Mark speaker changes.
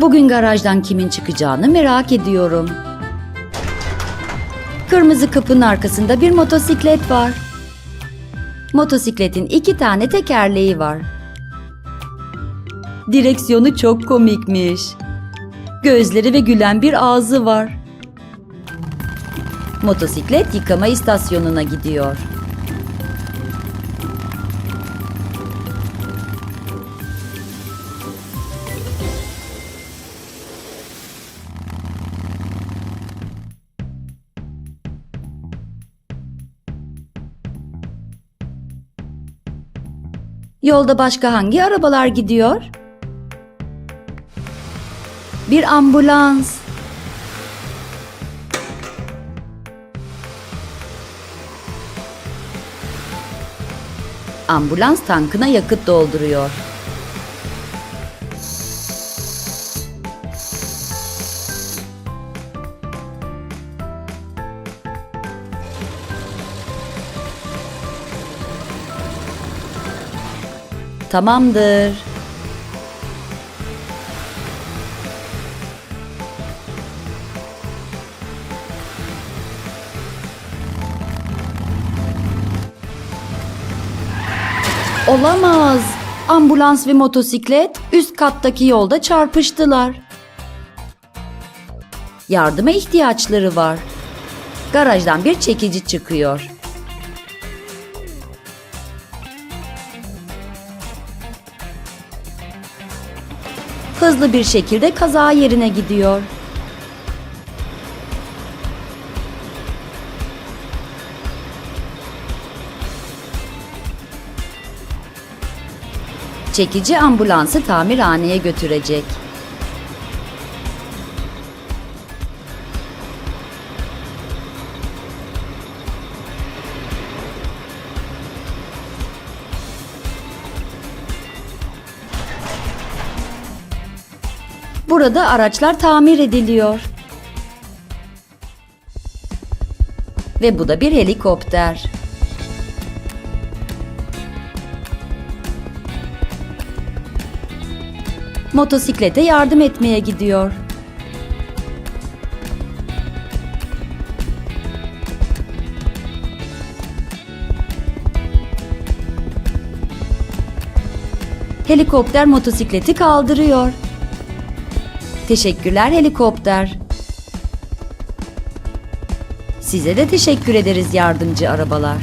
Speaker 1: Bugün garajdan kimin çıkacağını merak ediyorum. Kırmızı kapının arkasında bir motosiklet var. Motosikletin iki tane tekerleği var. Direksiyonu çok komikmiş. Gözleri ve gülen bir ağzı var. Motosiklet yıkama istasyonuna gidiyor. Yolda başka hangi arabalar gidiyor? Bir ambulans. Ambulans tankına yakıt dolduruyor. Tamamdır. Olamaz. Ambulans ve motosiklet üst kattaki yolda çarpıştılar. Yardıma ihtiyaçları var. Garajdan bir çekici çıkıyor. Hızlı bir şekilde kaza yerine gidiyor. Çekici ambulansı tamirhaneye götürecek. Burada araçlar tamir ediliyor. Ve bu da bir helikopter. Motosiklete yardım etmeye gidiyor. Helikopter motosikleti kaldırıyor. Teşekkürler helikopter. Size de teşekkür ederiz yardımcı arabalar.